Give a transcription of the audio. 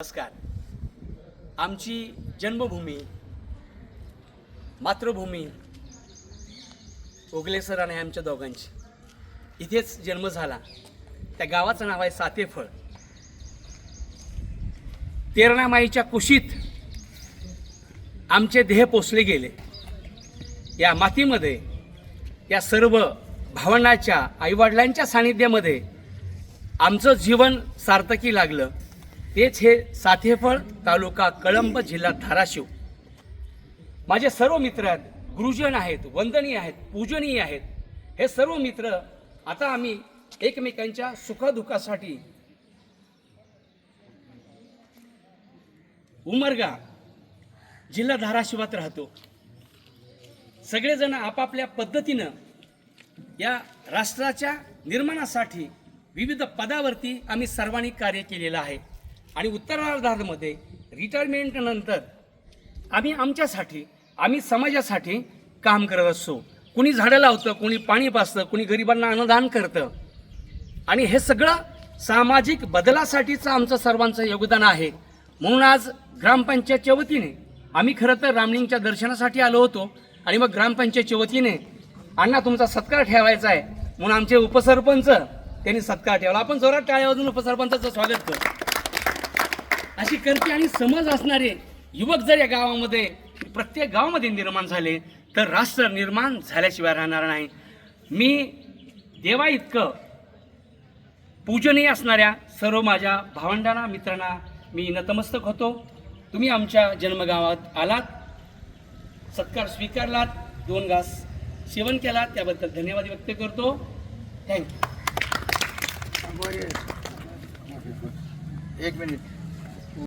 नमस्कार. आमची जन्मभूमी मातृभूमी ओगले सर आणि आमच्या दोघांची. इथेच जन्म झाला. त्या गावाचं नाव आहे सातेफळ. तेरणामाईच्या कुशीत आमचे देह पोचले गेले. या मातीमध्ये या सर्व भावनाच्या आईवडिलांच्या सानिध्यामध्ये आमचं जीवन सार्थकी लागलं. तेच हे साथेफळ तालुका कळंब जिल्हा धाराशिव. माझे सर्व मित्र आहेत गुरुजन आहेत वंदनीय आहेत पूजनीय आहेत. हे सर्व मित्र आता आम्ही एकमेकांच्या सुखदुःखासाठी उमरगा जिल्हा धाराशिवात राहतो. सगळेजण आपापल्या पद्धतीनं या राष्ट्राच्या निर्माणासाठी विविध पदावरती आम्ही सर्वांनी कार्य केलेलं आहे. आणि उत्तरार्धामध्ये रिटायरमेंट नंतर आम्ही आमच्यासाठी आम्ही समाजासाठी काम करत असतो. कुणी झाडं लावतं कुणी पाणी पाजतं कुणी गरिबांना अन्नदान करतं. आणि हे सगळं सामाजिक बदलासाठीचं आमचं सर्वांचं योगदान आहे. म्हणून आज ग्रामपंचायतच्या वतीने आम्ही खरं तर रामलिंगच्या दर्शनासाठी आलो होतो. आणि मग ग्रामपंचायतच्या वतीने अण्णा तुमचा सत्कार ठेवायचा आहे. म्हणून आमचे उपसरपंच त्यांनी सत्कार ठेवला. आपण जोरात टाळ्या वाजून उपसरपंचाचं स्वागत करू अशी करते आणि समज असणारे युवक जर या गावामध्ये प्रत्येक गावामध्ये निर्माण झाले तर राष्ट्र निर्माण झाल्याशिवाय राहणार नाही. मी देवा इतकं पूजनीय असणाऱ्या सर्व माझ्या भावंडांना मित्रांना मी नतमस्तक होतो. तुम्ही आमच्या जन्मगावात आलात सत्कार स्वीकारलात दोन घास सेवन केलात त्याबद्दल धन्यवाद व्यक्त करतो. थँक्यू एक मिनिट.